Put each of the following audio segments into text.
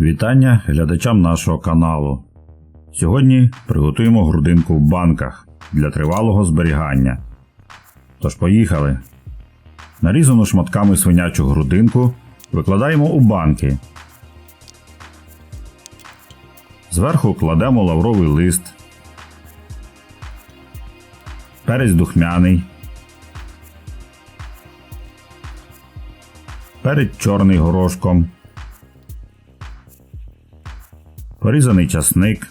Вітання глядачам нашого каналу. Сьогодні приготуємо грудинку в банках для тривалого зберігання. Тож поїхали. Нарізану шматками свинячу грудинку викладаємо у банки. Зверху кладемо лавровий лист, перець духмяний, перець чорний горошком. Порізаний часник,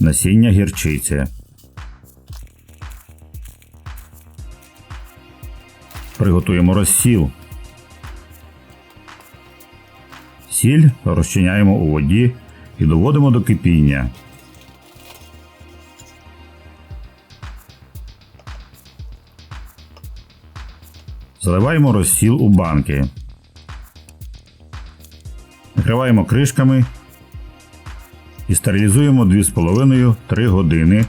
насіння гірчиці. Приготуємо розсіл. Сіль розчиняємо у воді і доводимо до кипіння. Заливаємо розсіл у банки. Накриваємо кришками і стерилізуємо 2,5-3 години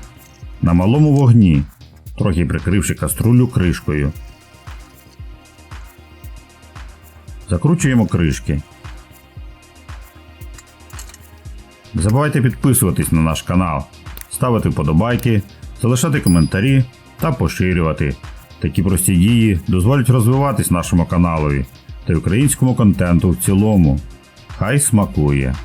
на малому вогні, трохи прикривши каструлю кришкою. Закручуємо кришки. Не забувайте підписуватись на наш канал, ставити вподобайки, залишати коментарі та поширювати. Такі прості дії дозволять розвиватись нашому каналові та українському контенту в цілому. Хай смакує!